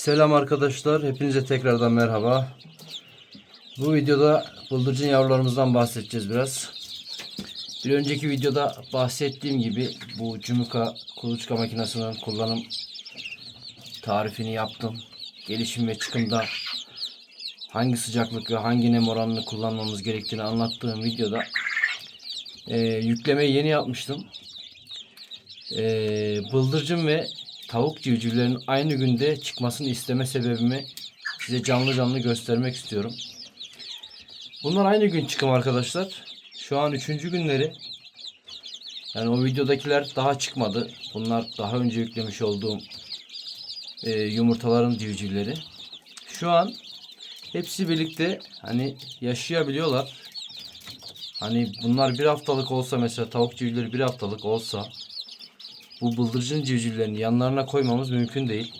Selam arkadaşlar. Hepinize tekrardan merhaba. Bu videoda bıldırcın yavrularımızdan bahsedeceğiz biraz. Bir önceki videoda bahsettiğim gibi bu Cumuka kuluçka makinesinin kullanım tarifini yaptım. Gelişim ve çıkımda hangi sıcaklık ve hangi nem oranını kullanmamız gerektiğini anlattığım videoda e, yüklemeyi yeni yapmıştım. E, bıldırcın ve tavuk civcivlerin aynı günde çıkmasını isteme sebebimi size canlı canlı göstermek istiyorum. Bunlar aynı gün çıkım arkadaşlar. Şu an üçüncü günleri. Yani o videodakiler daha çıkmadı. Bunlar daha önce yüklemiş olduğum e, yumurtaların civcivleri. Şu an hepsi birlikte hani yaşayabiliyorlar. Hani bunlar bir haftalık olsa mesela tavuk civcivleri bir haftalık olsa bu bıldırcın civcivlerini yanlarına koymamız mümkün değil.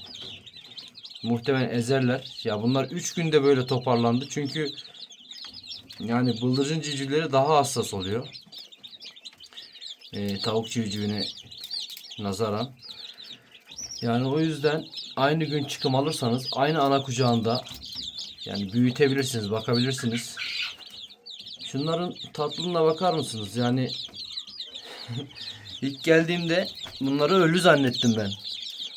Muhtemelen ezerler. Ya bunlar 3 günde böyle toparlandı. Çünkü yani bıldırcın civcivleri daha hassas oluyor. Ee, tavuk civcivine nazaran. Yani o yüzden aynı gün çıkım alırsanız aynı ana kucağında yani büyütebilirsiniz, bakabilirsiniz. Şunların tatlılığına bakar mısınız? Yani ilk geldiğimde bunları ölü zannettim ben.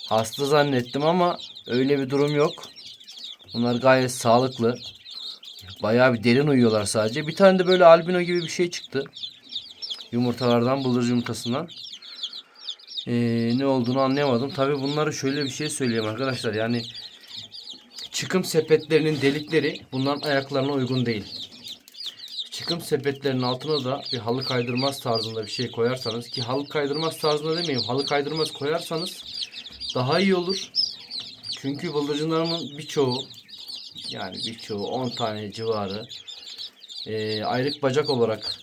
Hasta zannettim ama öyle bir durum yok. Bunlar gayet sağlıklı. Bayağı bir derin uyuyorlar sadece. Bir tane de böyle albino gibi bir şey çıktı. Yumurtalardan, bıldırcın yumurtasından. Ee, ne olduğunu anlayamadım. Tabi bunları şöyle bir şey söyleyeyim arkadaşlar. Yani çıkım sepetlerinin delikleri bunların ayaklarına uygun değil. Çıkım sepetlerinin altına da bir halı kaydırmaz tarzında bir şey koyarsanız ki halı kaydırmaz tarzında demeyeyim halı kaydırmaz koyarsanız daha iyi olur. Çünkü bıldırcınlarımın birçoğu yani birçoğu 10 tane civarı e, ayrık bacak olarak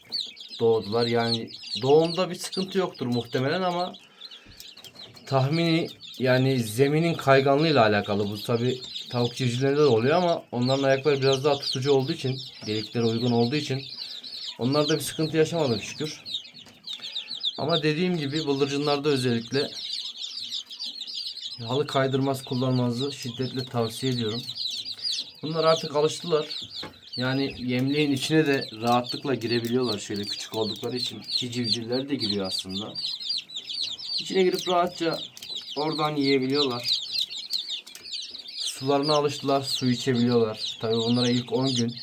doğdular. Yani doğumda bir sıkıntı yoktur muhtemelen ama tahmini yani zeminin kayganlığıyla alakalı bu tabi tavuk civcivlerinde de oluyor ama onların ayakları biraz daha tutucu olduğu için deliklere uygun olduğu için onlarda bir sıkıntı yaşamadım şükür. Ama dediğim gibi bıldırcınlarda özellikle halı kaydırmaz kullanmanızı şiddetle tavsiye ediyorum. Bunlar artık alıştılar. Yani yemliğin içine de rahatlıkla girebiliyorlar şöyle küçük oldukları için. Ki civcivler de giriyor aslında. İçine girip rahatça oradan yiyebiliyorlar. Sularına alıştılar, su içebiliyorlar. Tabi bunlara ilk 10 gün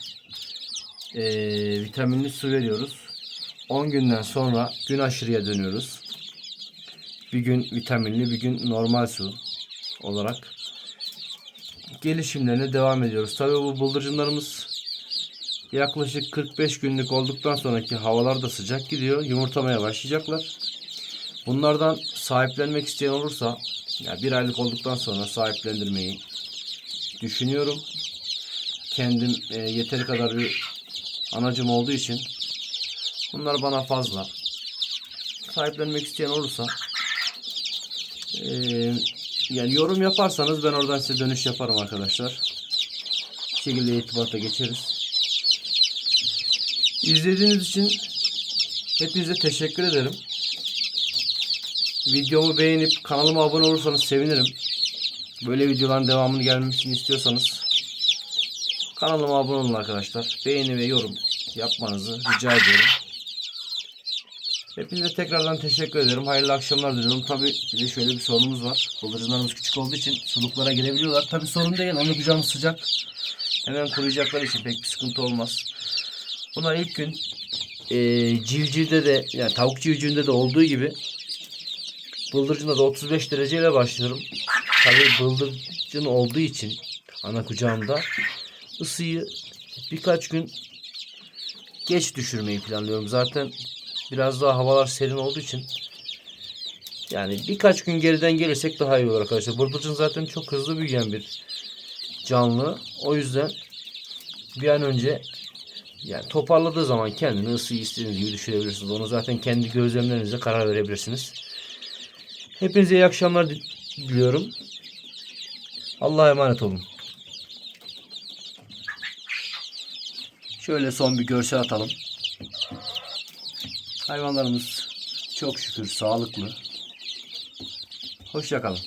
eee, vitaminli su veriyoruz. 10 günden sonra gün aşırıya dönüyoruz. Bir gün vitaminli, bir gün normal su olarak gelişimlerine devam ediyoruz. Tabi bu bıldırcınlarımız yaklaşık 45 günlük olduktan sonraki havalar da sıcak gidiyor. Yumurtamaya başlayacaklar. Bunlardan sahiplenmek isteyen olursa ya bir aylık olduktan sonra sahiplendirmeyi düşünüyorum. Kendim e, yeteri kadar bir anacım olduğu için bunlar bana fazla. Sahiplenmek isteyen olursa e, yani yorum yaparsanız ben oradan size dönüş yaparım arkadaşlar. Bu şekilde irtibata geçeriz. İzlediğiniz için hepinize teşekkür ederim. Videomu beğenip kanalıma abone olursanız sevinirim. Böyle videoların devamını gelmesini istiyorsanız kanalıma abone olun arkadaşlar. Beğeni ve yorum yapmanızı rica ediyorum. Hepinize tekrardan teşekkür ederim. Hayırlı akşamlar diliyorum. Tabi bir de şöyle bir sorunumuz var. Bıldırcınlarımız küçük olduğu için suluklara girebiliyorlar. Tabi sorun değil. Onu kucağımız sıcak. Hemen kuruyacaklar için pek bir sıkıntı olmaz. Bunlar ilk gün e, civcivde de yani tavuk civcivinde de olduğu gibi bıldırcında da 35 dereceyle başlıyorum. Tabi bıldırcın olduğu için ana kucağımda ısıyı birkaç gün geç düşürmeyi planlıyorum. Zaten biraz daha havalar serin olduğu için yani birkaç gün geriden gelirsek daha iyi olur arkadaşlar. Bıldırcın zaten çok hızlı büyüyen bir canlı. O yüzden bir an önce yani toparladığı zaman kendini ısıyı istediğiniz gibi düşürebilirsiniz. Onu zaten kendi gözlemlerinizle karar verebilirsiniz. Hepinize iyi akşamlar diliyorum. Allah'a emanet olun. Şöyle son bir görsel atalım. Hayvanlarımız çok şükür sağlıklı. Hoşçakalın.